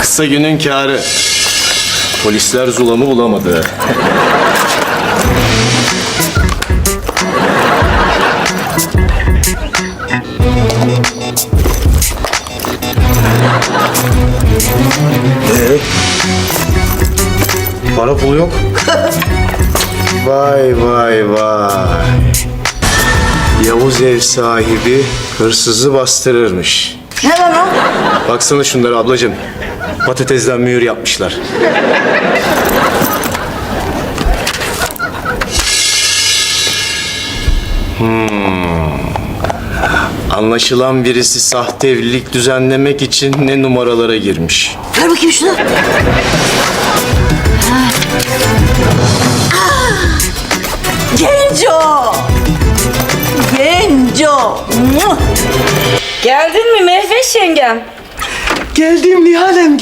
Kısa günün kârı. Polisler Zulam'ı bulamadı. Ee? Para pul yok. vay vay vay. Yavuz ev sahibi hırsızı bastırırmış. Ne lan o? Baksana şunlara ablacığım. Patatesden mühür yapmışlar. Hmm. Anlaşılan birisi sahte evlilik düzenlemek için ne numaralara girmiş. Ver bakayım şunu. Genco! Genco! Muah! Geldin mi Mehveş yengem? Geldim Nihal'em